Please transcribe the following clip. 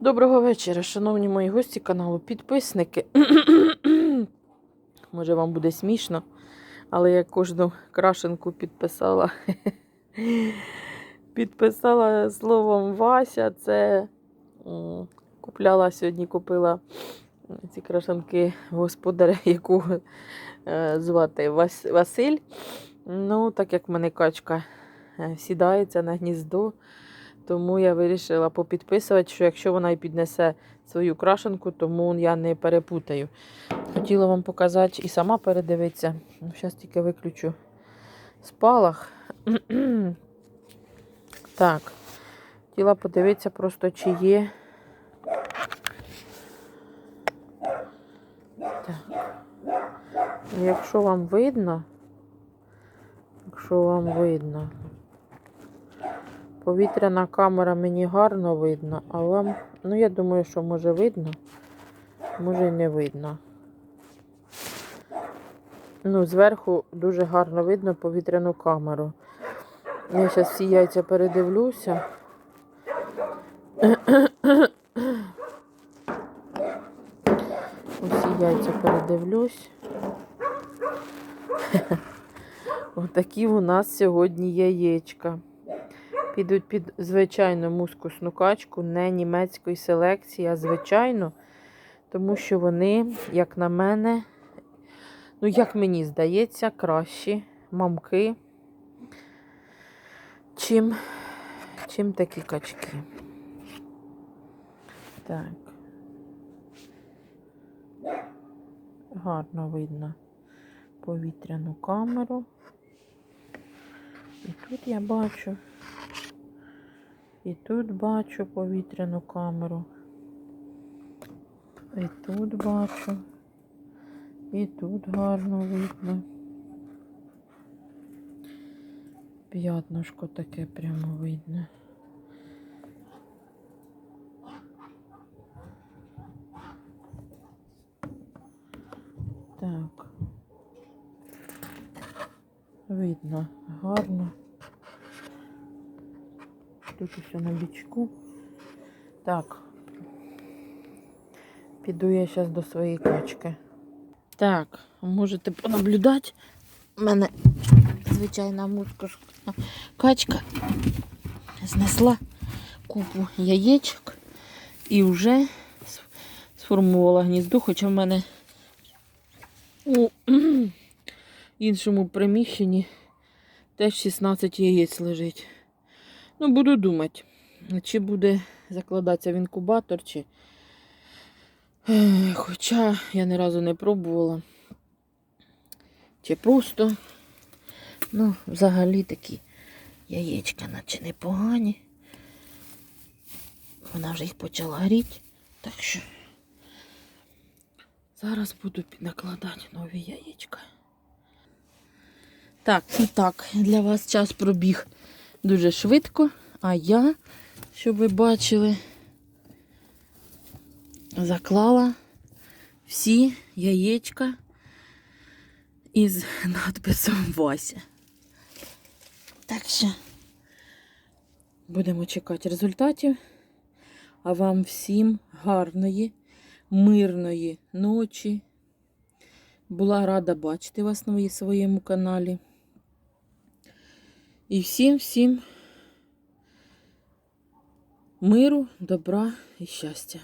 Доброго вечора, шановні мої гості каналу, підписники. Може, вам буде смішно, але я кожну крашенку підписала. Підписала словом Вася. Це купляла сьогодні, купила ці крашенки господаря, якого е, звати Вас- Василь. Ну, так як в мене качка е, сідається на гніздо, тому я вирішила попідписувати, що якщо вона і піднесе свою крашенку, тому я не перепутаю. Хотіла вам показати і сама передивитися. Ну, Зараз тільки виключу спалах. так. Хотіла подивитися просто, чи є. Так. Якщо вам видно, якщо вам видно, Повітряна камера мені гарно видно, а вам, ну я думаю, що може видно, може і не видно. Ну, зверху дуже гарно видно повітряну камеру. Я зараз всі яйця передивлюся. Усі яйця передивлюсь. Отакі у нас сьогодні яєчка підуть під звичайну мускусну качку, не німецької селекції, а звичайну, тому що вони, як на мене, ну, як мені здається, кращі мамки, чим, чим такі качки. Так. Гарно видно повітряну камеру. І тут я бачу. І тут бачу повітряну камеру. І тут бачу. І тут гарно видно. П'ятнушко таке прямо видно. Так. Видно гарно. Тут усе на бічку. Так. Піду я зараз до своєї качки. Так, можете понаблюдати. У мене звичайна мускушка качка знесла купу яєчок і вже сформувала гніздо, хоча в мене у іншому приміщенні теж 16 яєць лежить. Ну, буду думати, чи буде закладатися в інкубатор, чи. Хоча я ні разу не пробувала. Чи просто, ну, взагалі такі яєчка, наче непогані. Вона вже їх почала гріти, так що зараз буду накладати нові яєчка. Так, і так, для вас час пробіг дуже швидко, а я, щоб ви бачили, заклала всі яєчка із надписом Вася. Так що будемо чекати результатів. А вам всім гарної, мирної ночі. Була рада бачити вас на своєму каналі. І всім, всім миру, добра і щастя.